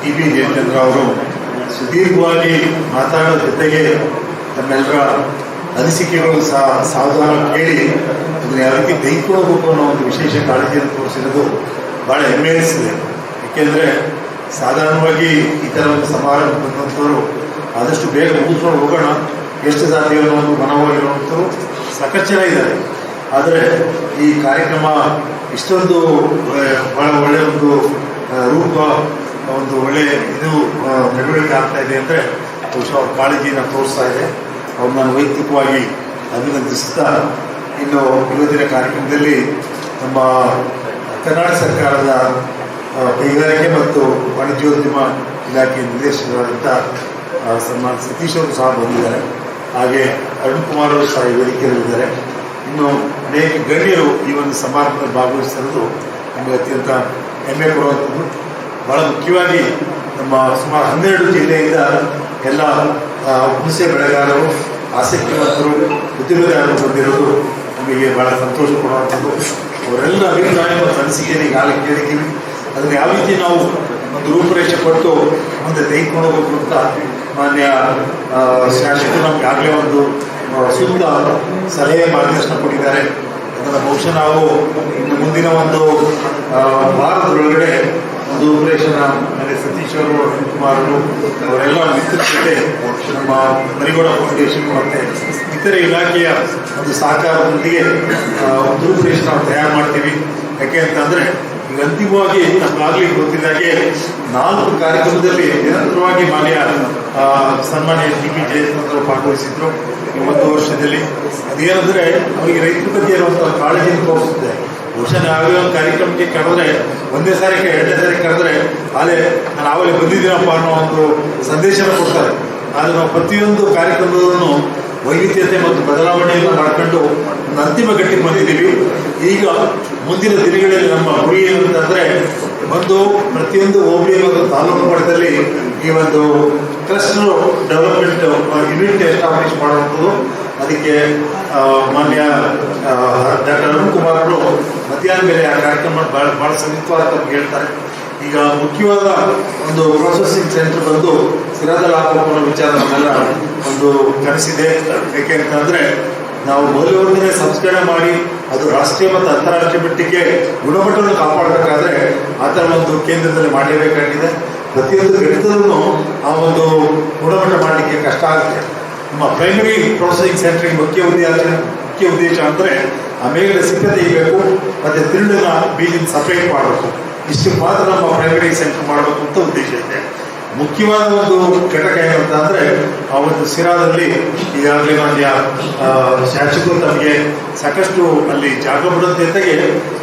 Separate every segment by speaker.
Speaker 1: T B Jayachandra ಅವರು ಸುದೀರ್ಘವಾಗಿ ಮಾತಾಡೋ ಜೊತೆಗೆ ತಮ್ಮೆಲ್ಲರ ಅನಿಸಿಕೆಗಳು ಸಹ ಸಾವಧಾನ ಕೇಳಿ ಅದನ್ನು ಯಾವ ರೀತಿ ಅನ್ನೋ ಒಂದು ವಿಶೇಷ ಕಾಳಜಿಯನ್ನು ತೋರಿಸಿರೋದು ಭಾಳ ಹೆಮ್ಮೆ ಅನಿಸಿದೆ ಏಕೆಂದರೆ ಸಾಧಾರಣವಾಗಿ ಈ ಥರ ಒಂದು ಸಮಾರಂಭ ಬಂದಂಥವರು ಆದಷ್ಟು ಬೇಗ ಮುಗಿಸ್ಕೊಂಡು ಹೋಗೋಣ ಎಷ್ಟು ಸಾಧ್ಯ ಅನ್ನೋ ಒಂದು ಮನೋವಾಗಿರುವಂಥವ್ರು ಸಾಕಷ್ಟು ಜನ ಇದ್ದಾರೆ. ಆದರೆ ಈ ಕಾರ್ಯಕ್ರಮ ಇಷ್ಟೊಂದು ಬಹಳ ಒಳ್ಳೆಯ ಒಂದು ರೂಪ ಒಂದು ಒಳ್ಳೆ ಇದು ಬೆಳವಣಿಗೆ ಆಗ್ತಾ ಇದೆ ಅಂದರೆ ಬಹುಶಃ ಅವ್ರ ಕಾಳಜಿನ ತೋರಿಸ್ತಾ ಇದೆ. ಅವ್ರು ನಾನು ವೈಯಕ್ತಿಕವಾಗಿ ಅಭಿನಂದಿಸ್ತಾ ಇನ್ನು ಇವತ್ತಿನ ಕಾರ್ಯಕ್ರಮದಲ್ಲಿ ನಮ್ಮ ಕರ್ನಾಟಕ ಸರ್ಕಾರದ ಕೈಗಾರಿಕೆ ಮತ್ತು ವಾಣಿಜ್ಯೋದ್ಯಮ ಇಲಾಖೆ ನಿರ್ದೇಶಕರಾದಂಥ ಸನ್ಮಾನ್ ಸತೀಶ್ ಅವರು ಸಹ ಬಂದಿದ್ದಾರೆ. ಹಾಗೆ ಅರುಣ್ ಕುಮಾರ್ ಅವರು ಸಹ ವೇದಿಕೆಯಲ್ಲಿದ್ದಾರೆ. ಇನ್ನು ಅನೇಕ ಗಣ್ಯರು ಈ ಒಂದು ಸಮಾರಂಭದಲ್ಲಿ ಭಾಗವಹಿಸಿರೋದು ನಮಗೆ ಅತ್ಯಂತ ಹೆಮ್ಮೆ ಕೊಡುವಂಥದ್ದು ಭಾಳ ಮುಖ್ಯವಾಗಿ ನಮ್ಮ ಸುಮಾರು ಹನ್ನೆರಡು ಜಿಲ್ಲೆಯಿಂದ ಎಲ್ಲ ಹುಣಸೆ ಬೆಳೆಗಾರರು ಆಸಕ್ತಿವಂತರು ಉದ್ಯಮದಾರರು ಬಂದಿರೋದು ನಮಗೆ ಭಾಳ ಸಂತೋಷ ಕೊಡುವಂಥದ್ದು. ಅವರೆಲ್ಲ ಅಭಿಪ್ರಾಯ ಮತ್ತು ಅನಿಸಿಕೆಯನ್ನು ಈಗಾಗಲೇ ಕೇಳಿದ್ದೀವಿ. ಅದನ್ನು ಯಾವ ರೀತಿ ನಾವು ಒಂದು ರೂಪುರೇಷೆ ಕೊಟ್ಟು ಮುಂದೆ ತೆಗೆದುಕೊಂಡು ಹೋಗಬೇಕು ಅಂತ ಮಾನ್ಯ ಶಾಸಕರು ನಮ್ಗೆ ಆಗಲೇ ಒಂದು ಸೂಕ್ತ ಸಲಹೆ ಮಾರ್ಗದರ್ಶನ ಕೊಟ್ಟಿದ್ದಾರೆ. ಅದನ್ನು ಬಹುಶಃ ನಾವು ಇನ್ನು ಮುಂದಿನ ಒಂದು ವಾರದೊಳಗಡೆ ರೂಪುರೇಷನ ನನಗೆ ಸತೀಶ್ ಅವರು ಅರುಣ್ ಕುಮಾರ್ ಅವರು ಅವರೆಲ್ಲ ಮಿತ್ರ ಜೊತೆ ನಮ್ಮ ಮರಿಗೌಡ ಫೌಂಡೇಶನ್ ಮತ್ತು ಇತರೆ ಇಲಾಖೆಯ ಒಂದು ಸಹಕಾರದೊಂದಿಗೆ ದೂರದರ್ಶನ ತಯಾರು ಮಾಡ್ತೀವಿ. ಯಾಕೆ ಅಂತಂದರೆ ಈಗ ಅಂತಿಮವಾಗಿ ನಮಗಾಗಲಿ ಗೊತ್ತಿದ್ದಾಗೆ ನಾಲ್ಕು ಕಾರ್ಯಕ್ರಮದಲ್ಲಿ ನಿರಂತರವಾಗಿ ಮಾನ್ಯ ಸನ್ಮಾನ್ಯ ಡಿ ಪಿ ಜಯಚಂದ್ರ ಭಾಗವಹಿಸಿದ್ರು ಒಂದು ವರ್ಷದಲ್ಲಿ. ಅದೇನಂದ್ರೆ, ಅವರಿಗೆ ರೈತರ ಬಗ್ಗೆ ಇರುವಂಥ ಕಾಳಜಿಯನ್ನು ತೋರಿಸುತ್ತೆ ಬಹುಶಃ ನಾವೇ ಒಂದು ಕಾರ್ಯಕ್ರಮಕ್ಕೆ ಕರೆದ್ರೆ, ಒಂದೇ ಸಾರಿ ಕ- ಎರಡನೇ ಸಾರಿ ಕರೆದ್ರೆ ಅಲ್ಲೇ ನಾನು ಆವಾಗ ಬಂದಿದ್ದೀನಪ್ಪ ಅನ್ನೋ ಒಂದು ಸಂದೇಶನ ಕೊಡ್ತಾರೆ. ಆದರೆ ನಾವು ಪ್ರತಿಯೊಂದು ಕಾರ್ಯಕ್ರಮದಲ್ಲೂ ವೈವಿಧ್ಯತೆ ಮತ್ತು ಬದಲಾವಣೆಯನ್ನು ಮಾಡ್ಕೊಂಡು ಒಂದು ಅಂತಿಮ ಗಟ್ಟಿಗೆ ಬಂದಿದ್ದೀವಿ. ಈಗ ಮುಂದಿನ ದಿನಗಳಲ್ಲಿ ನಮ್ಮ ಗುರಿ ಅಂತಂದ್ರೆ ಒಂದು ಪ್ರತಿಯೊಂದು ಓಬಿ ಮತ್ತು ತಾಲೂಕು ಮಟ್ಟದಲ್ಲಿ ಈ ಒಂದು ಕ್ಲಸ್ಟರ್ ಡೆವಲಪ್ಮೆಂಟ್ ಯೂನಿಟ್ ಎಸ್ಟಾಬ್ಲಿಷ್ ಮಾಡುವಂಥದ್ದು. ಅದಕ್ಕೆ ಮಾನ್ಯ ಡಾಕ್ಟರ್ ಅರುಣ್ ಕುಮಾರ್ ಅವರು ಮಧ್ಯಾಹ್ನ ಮೇಲೆ ಆ ಕಾರ್ಯಕ್ರಮ ಭಾಳ ಭಾಳ ಸಮೀಪವಾದ ಹೇಳ್ತಾರೆ. ಈಗ ಮುಖ್ಯವಾದ ಒಂದು ಪ್ರೊಸೆಸಿಂಗ್ ಸೆಂಟರ್ ಬಂದು ಸಿರಾದಲ್ಲಿ ಹಾಕಬೇಕು ಅನ್ನೋ ಒಂದು ಕನಸಿದೆ. ಯಾಕೆ ಅಂತಂದರೆ ನಾವು ಮೌಲ್ಯವರ್ಧನೆ ಸಂಸ್ಕರಣೆ ಮಾಡಿ, ಅದು ರಾಷ್ಟ್ರೀಯ ಮತ್ತು ಅಂತಾರಾಷ್ಟ್ರೀಯ ಮಟ್ಟಿಗೆ ಗುಣಮಟ್ಟವನ್ನು ಕಾಪಾಡಬೇಕಾದ್ರೆ ಆ ಥರ ಒಂದು ಕೇಂದ್ರದಲ್ಲಿ ಮಾಡಲೇಬೇಕಾಗಿದೆ. ಪ್ರತಿಯೊಂದು ಘಟಕದಲ್ಲೂ ಆ ಒಂದು ಗುಣಮಟ್ಟ ಮಾಡಲಿಕ್ಕೆ ಕಷ್ಟ ಆಗುತ್ತೆ. ನಮ್ಮ ಪ್ರೈಮರಿ ಪ್ರೊಸೆಸಿಂಗ್ ಸೆಂಟ್ರಿಗೆ ಮುಖ್ಯ ಉದ್ದೇಶ ಮುಖ್ಯ ಉದ್ದೇಶ ಅಂದರೆ ಆ ಮೇಲಿನ ಸಿಪ್ಪೆ ತೆಗಿಬೇಕು ಮತ್ತು ತಿರುಳನ್ನ ಬೀಜಿನ ಸಪ್ರೇಟ್ ಮಾಡಬೇಕು. ಇಷ್ಟು ಮಾತ್ರ ನಮ್ಮ ಪ್ರೈಮರಿ ಸೆಂಟರ್ ಮಾಡಬೇಕು ಅಂತ ಉದ್ದೇಶ ಇದೆ. ಮುಖ್ಯವಾದ ಒಂದು ಘಟಕ ಏನಂತ ಅಂದರೆ ಆ ಒಂದು ಸಿರಾದಲ್ಲಿ ಈಗಾಗಲೇ ಮಾನ್ಯ ಶಾಸಕರು ತಮಗೆ ಸಾಕಷ್ಟು ಅಲ್ಲಿ ಜಾಗ ಬಿಡೋದ್ ಜೊತೆಗೆ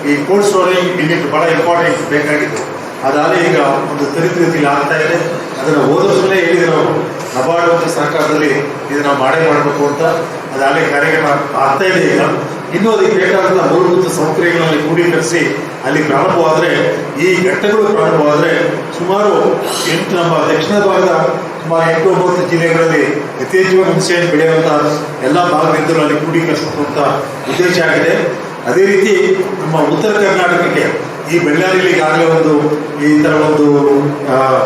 Speaker 1: ಈ ಕೋಲ್ಡ್ ಸ್ಟೋರೇಜ್ ಯೂನಿಟ್ ಭಾಳ ಇಂಪಾರ್ಟೆಂಟ್ ಬೇಕಾಗಿತ್ತು. ಅದಾದರೆ ಈಗ ಒಂದು ತ್ವರಿತಗತಿಯಲ್ಲಿ ಆಗ್ತಾ ಇದೆ. ಅದನ್ನು ಓದಿಸಲೇ ಹೇಳಿದ್ರು ನಬಾರ್ಡ್ ಮತ್ತು ಸರ್ಕಾರದಲ್ಲಿ ಇದನ್ನು ಮಾಡೇ ಮಾಡಬೇಕು ಅಂತ ಅದಾಗಲೇ ಕಾರ್ಯಕ್ರಮ ಆಗ್ತಾ ಇದೆ ಈಗ. ಇನ್ನೂ ಅದಕ್ಕೆ ಬೇಕಾದಂಥ ಮೂಲಭೂತ ಸೌಕರ್ಯಗಳಲ್ಲಿ ಕ್ರೋಢೀಕರಿಸಿ ಅಲ್ಲಿ ಪ್ರಾರಂಭವಾದರೆ, ಈ ಘಟ್ಟಗಳು ಪ್ರಾರಂಭವಾದರೆ ಸುಮಾರು ಎಂಟು, ನಮ್ಮ ದಕ್ಷಿಣ ಭಾಗದ ಸುಮಾರು ಎಂಟು, ಒಂಬತ್ತು ಜಿಲ್ಲೆಗಳಲ್ಲಿ ಯಥೇಚ್ಛವಾಗಿ ಹುಣಸೆಹಣ್ಣು ಬೆಳೆಯುವಂಥ ಎಲ್ಲ ಭಾಗದಿಂದಲೂ ಅಲ್ಲಿ ಕ್ರೋಢೀಕರಿಸಬೇಕು ಅಂತ ಉದ್ದೇಶ ಆಗಿದೆ. ಅದೇ ರೀತಿ ನಮ್ಮ ಉತ್ತರ ಕರ್ನಾಟಕಕ್ಕೆ ಈ ಬೆಳ್ಳಾರಿಯಲ್ಲಿ ಈಗಾಗಲೇ ಒಂದು, ಈ ಥರ ಒಂದು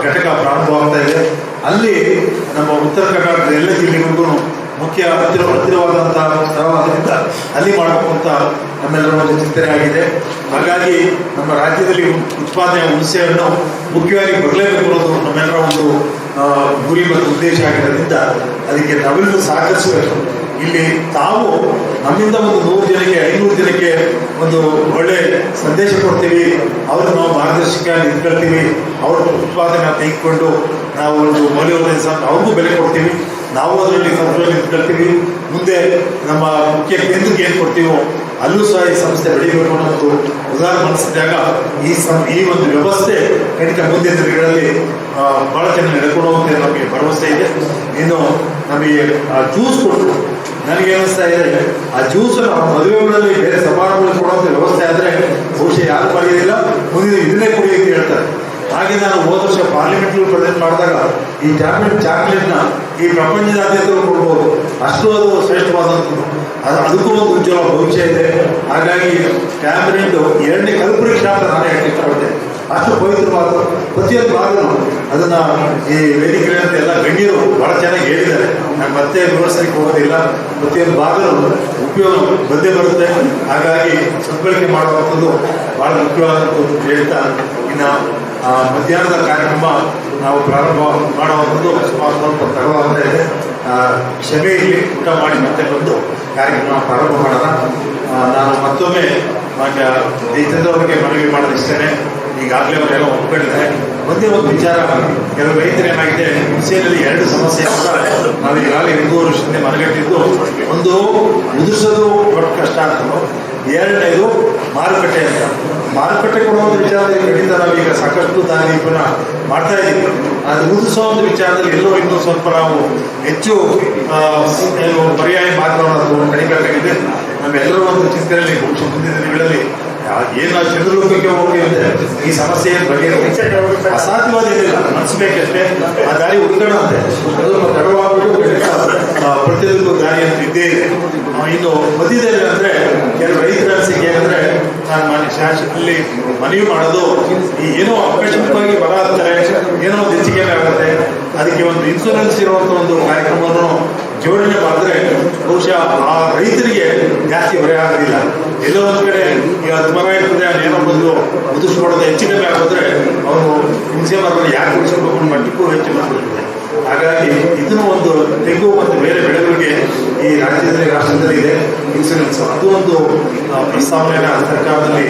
Speaker 1: ಘಟಕ ಪ್ರಾರಂಭವಾಗ್ತಾ ಇದೆ. ಅಲ್ಲಿ ನಮ್ಮ ಉತ್ತರ ಕರ್ನಾಟಕದ ಎಲ್ಲ ಜಿಲ್ಲೆಗಳಿಗೂ ಮುಖ್ಯ ಹತ್ತಿರ, ಹತ್ತಿರವಾದಂತಹ ಸ್ಥಳವಾದ್ದರಿಂದ ಅಲ್ಲಿ ಮಾಡಬೇಕು ಅಂತ ನಮ್ಮೆಲ್ಲರ ಒಂದು ಚಿಂತನೆ ಆಗಿದೆ. ಹಾಗಾಗಿ ನಮ್ಮ ರಾಜ್ಯದಲ್ಲಿ ಉತ್ಪಾದನೆ ಹುಣಸೆಯನ್ನು ಮುಖ್ಯವಾಗಿ ಬರಲೇಬೇಕು ಅನ್ನೋದು ನಮ್ಮೆಲ್ಲರ ಒಂದು ಗುರಿ ಮತ್ತು ಉದ್ದೇಶ ಆಗಿರೋದ್ರಿಂದ ಅದಕ್ಕೆ ನಾವೆಲ್ಲರೂ ಸಹಕರಿಸಬೇಕು. ಇಲ್ಲಿ ತಾವು ನಮ್ಮಿಂದ ಒಂದು ನೂರು ಜನಕ್ಕೆ, ಐನೂರು ಜನಕ್ಕೆ ಒಂದು ಒಳ್ಳೆ ಸಂದೇಶ ಕೊಡ್ತೀವಿ. ಅವರು ನಾವು ಮಾರ್ಗದರ್ಶಕ ನಿಂತ್ಕೊಳ್ತೀವಿ. ಅವ್ರ ಉತ್ಪಾದನೆ ತೆಗೆದುಕೊಂಡು ನಾವು ಒಂದು ಮೌಲ್ಯವರ್ಧನೆ ಸಹ ಅವ್ರಿಗೂ ಬೆಲೆ ಕೊಡ್ತೀವಿ. ನಾವು ಅದರಲ್ಲಿ ಸಂಸ್ಥೆಯಲ್ಲಿ ನಿಂತ್ಕೊಳ್ತೀವಿ. ಮುಂದೆ ನಮ್ಮ ಮುಖ್ಯ ಕೇಂದ್ರಕ್ಕೆ ಏನು ಕೊಡ್ತೀವೋ ಅಲ್ಲೂ ಸಹ ಈ ಸಂಸ್ಥೆ ಬೆಳೆಯಬೇಕು ಅನ್ನೋದು ಉದಾಹರಣೆ ಮನಸ್ಸಿದ್ದಾಗ ಈ ಸಂ, ಈ ಒಂದು ವ್ಯವಸ್ಥೆ ಖಂಡಿತ ಮುಂದಿನ ದಿನಗಳಲ್ಲಿ ಬಹಳ ಚೆನ್ನಾಗಿ ನಡ್ಕೊಂಡು ಹೋಗುತ್ತೆ ನಮಗೆ ಭರವಸೆ ಇದೆ. ಇನ್ನು ನಮಗೆ ಜ್ಯೂಸ್ ಕೊಟ್ಟರು ನನಗೆ ಅನಿಸ್ತಾ ಇದೆ ಆ ಜ್ಯೂಸ್ ಮದುವೆಗಳಲ್ಲಿ ಬೇರೆ ಸಮಾರಂಭಗಳು ಕೊಡುವಂಥ ವ್ಯವಸ್ಥೆ ಆದರೆ ಬಹುಶಃ ಯಾರು ಪಡೆಯೋದಿಲ್ಲ ಮುಂದಿನ ಇದನ್ನೇ ಕುಡಿಯೋಕೆ ಹೇಳ್ತಾರೆ. ಹಾಗೆ ನಾನು ಹೋದ ವರ್ಷ ಪಾರ್ಲಿಮೆಂಟ್ ಪ್ರೆಸೆಂಟ್ ಮಾಡಿದಾಗ ಈ ಟ್ಯಾಬ್ಲೆಟ್ ಚಾಕ್ಲೇಟ್ನ ಈ ಪ್ರಪಂಚದಾದ್ಯಂತ ಕೊಡ್ಬೋದು. ಅಷ್ಟು ಅದು ಶ್ರೇಷ್ಠವಾದಂಥದ್ದು ಅದು ಅದಕ್ಕೂ ಒಂದು ಉಜ್ವಲ ಭವಿಷ್ಯ ಇದೆ. ಹಾಗಾಗಿ ಟ್ಯಾಬ್ಲೆಟ್ ಎರಡನೇ ಕಲ್ಪರೀಕ್ಷಾ ಅಂತ ನಾನು ಪವಿತ್ರವಾದ ಪ್ರತಿಯೊಂದು ಭಾಗನು ಅದನ್ನ ಈ ವೇದಿಕೆಗಳಂತೆ ಎಲ್ಲ ಗಣ್ಯರು ಬಹಳ ಚೆನ್ನಾಗಿ ಹೇಳಿದ್ದಾರೆ. ನಾನು ಮತ್ತೆ ವಿವರಿಸಲಿಕ್ಕೆ ಹೋಗೋದಿಲ್ಲ. ಪ್ರತಿಯೊಂದು ಭಾಗನು ಉಪಯೋಗ ಬಂದೇ ಬರುತ್ತೆ. ಹಾಗಾಗಿ ಸದ್ಬಳಕೆ ಮಾಡುವಂಥದ್ದು ಬಹಳ ಮುಖ್ಯವಾದಂಥದ್ದು ಹೇಳ್ತಾ ಇನ್ನು ಮಧ್ಯಾಹ್ನದ ಕಾರ್ಯಕ್ರಮ ನಾವು ಪ್ರಾರಂಭ ಮಾಡುವಂಥದ್ದು ಸುಮಾರು ಸ್ವಲ್ಪ ತಡವಾಗ್ತಾ ಇದೆ. ಆ, ಕ್ಷಮೆ ಇರಲಿ ಊಟ ಮಾಡಿ ಮತ್ತೆ ಬಂದು ಕಾರ್ಯಕ್ರಮ ಪ್ರಾರಂಭ ಮಾಡೋಣ. ನಾನು ಮತ್ತೊಮ್ಮೆ ಮಾನ್ಯ ಬಗ್ಗೆ ಮನವಿ ಮನವಿ ಮಾಡೋದಿಷ್ಟೇ ಈಗಾಗಲೇ ಅವರೆಲ್ಲ ಒಪ್ಪಿಕೊಂಡಿದ್ದಾರೆ ಒಂದೇ ಒಂದು ವಿಚಾರ ಕೆಲವು ರೈತರು ಏನಾಗಿದೆ ಕೃಷಿಯಲ್ಲಿ ಎರಡು ಸಮಸ್ಯೆ ನಾವು ಈಗಾಗಲೇ ಎಂಟೂವರೆ ವರ್ಷದಿಂದ ಮನಗಟ್ಟಿದ್ದು, ಒಂದು ಉದುರಿಸೋದು ದೊಡ್ಡ ಕಷ್ಟ ಅಂತ. ಎರಡನೇದು ಮಾರುಕಟ್ಟೆ ಅಂತ. ಮಾರುಕಟ್ಟೆ ಕೊಡುವ ಒಂದು ವಿಚಾರದಲ್ಲಿ ಖಂಡಿತ ನಾವೀಗ ಸಾಕಷ್ಟು ದಾರಿ ಮಾಡ್ತಾ ಇದ್ದೀವಿ. ಅದು ಉದಿಸೋ ಒಂದು ವಿಚಾರದಲ್ಲಿ ಎಲ್ಲೋ ಇನ್ನೂ ಸ್ವಲ್ಪ ನಾವು ಹೆಚ್ಚು ಪರ್ಯಾಯ ಮಾರ್ಗವನ್ನು ಕಡಿಬೇಕಾಗಿದೆ ನಮ್ಮೆಲ್ಲರೂ ಒಂದು ಚಿಂತನೆಯಲ್ಲಿ ಮುಂದಿನ ದಿನಗಳಲ್ಲಿ ಏನು ಚಂದ್ರಲೋಕಕ್ಕೆ ಹೋಗಿ ಅಂದ್ರೆ ಈ ಸಮಸ್ಯೆ ಬಗ್ಗೆ ಅಸಾಧ್ಯವಾದ ಏನಿಲ್ಲ ಮನಸ್ಬೇಕಷ್ಟೇ ಆ ದಾರಿ ಹುಡುಕೋಣ ಅಂತೆ ಅದನ್ನು ಪ್ರತಿಯೊಂದು ದಾರಿ ಅಂತ ಇದ್ದೇ ಇದೆ. ಇನ್ನು ಮಧ್ಯದಲ್ಲಿ ಅಂದ್ರೆ ಕೆಲವು ರೈತರ ಏನಂದ್ರೆ ನಾನು ಮಾನ್ಯ ಶಾಸಕರಲ್ಲಿ ಮನವಿ ಮಾಡೋದು ಈ ಏನೋ ಆಕಸ್ಮಿಕವಾಗಿ ಬರ ಏನೋ ಒಂದು ಹೆಚ್ಚಿಗೆ ಆಗುತ್ತೆ. ಅದಕ್ಕೆ ಒಂದು ಇನ್ಸೂರೆನ್ಸ್ ಇರುವಂತ ಒಂದು ಕಾರ್ಯಕ್ರಮವನ್ನು ಜೋಡಣೆ ಮಾಡಿದ್ರೆ ಬಹುಶಃ ಆ ರೈತರಿಗೆ ಜಾಸ್ತಿ ಹೊರೆ ಆಗೋದಿಲ್ಲ. ಎಲ್ಲೋ ಒಂದು ಕಡೆ ಈಗ ಹತ್ತು ಮರ ಇರ್ತದೆ ಅದೇನೋ ಬಂದು ಮುದುರಿಸ್ಕೊಡೋದು ಹೆಚ್ಚು ಕಮ್ಮಿ ಆಗೋದ್ರೆ ಅವರು ಹಿಂಸೆ ಮರವನ್ನು ಯಾಕೆ ಉಳಿಸ್ಕೋಬೇಕು ಮಟ್ಟಕ್ಕೂ ಹೆಚ್ಚು ಬಂದ್ಬಿಡ್ತದೆ ಹಾಗಾಗಿ ಇದನ್ನು ಒಂದು ತೆಂಗು ಮತ್ತು ಬೇರೆ ಬೆಳೆಗಳಿಗೆ ಈ ರಾಜ್ಯದಲ್ಲಿ, ರಾಷ್ಟ್ರದಲ್ಲಿ ಇದೆ. ಇನ್ಸೂರೆನ್ಸ್. ಅದು ಒಂದು ಪ್ರಸ್ತಾವನೆಯ ಸರ್ಕಾರದಲ್ಲಿ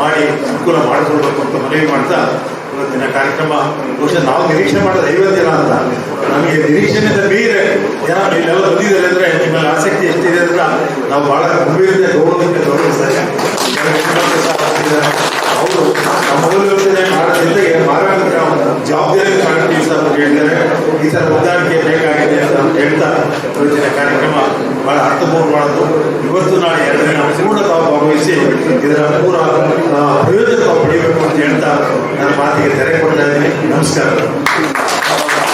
Speaker 1: ಮಾಡಿ ಅನುಕೂಲ ಮಾಡಿಕೊಡ್ಬೇಕು ಅಂತ ಮನವಿ ಮಾಡ್ತಾ ಇವತ್ತಿನ ಕಾರ್ಯಕ್ರಮ. ಬಹುಶಃ ನಾವು ನಿರೀಕ್ಷೆ ಮಾಡೋದು ಐವತ್ತು ಜನ ಅಂತ ನಮಗೆ ನಿರೀಕ್ಷೆಯಿಂದ ಮೀರೆ ಜನ ಇಲ್ಲೆಲ್ಲ ಬಂದಿದ್ದಾರೆ ಅಂದ್ರೆ ನಿಮ್ಮಲ್ಲಿ ಆಸಕ್ತಿ ಎಷ್ಟಿದೆ ಅಂತ ನಾವು ಬಹಳ ಗಂಭೀರತೆ ಗೌರವದಿಂದ ಗೌರವಿಸ್ತಾರೆ ಅವರು ನಮ್ಮ ಮಾಡೋ ಜೊತೆಗೆ ಮಾರಾಟ ಜವಾಬ್ದಾರಿ ಕಾಣ್ತೀವಿ ಸರ್ ಅವ್ರು ಹೇಳ್ತಾರೆ. ಈ ಥರ ಹೊಂದಾಣಿಕೆ ಬೇಕಾಗಿದೆ ಅಂತ ಹೇಳ್ತಾ ಇವತ್ತಿನ ಕಾರ್ಯಕ್ರಮ ಬಹಳ ಅರ್ಥಪೂರ್ಣವಾದದ್ದು ಇವತ್ತು ನಾಳೆ ಎರಡು ದಿನ ಪೂರ್ಣ ತಾವು ಭಾಗವಹಿಸಿ ಇದರ ಪೂರ ಪ್ರಯೋಜನ ತಾವು ಪಡೆಯಬೇಕು ಅಂತ ಹೇಳ್ತಾ ನನ್ನ ಮಾತಿಗೆ ತೆರೆ ಕೊಡ್ತಾ ಇದ್ದೀನಿ. ನಮಸ್ಕಾರ.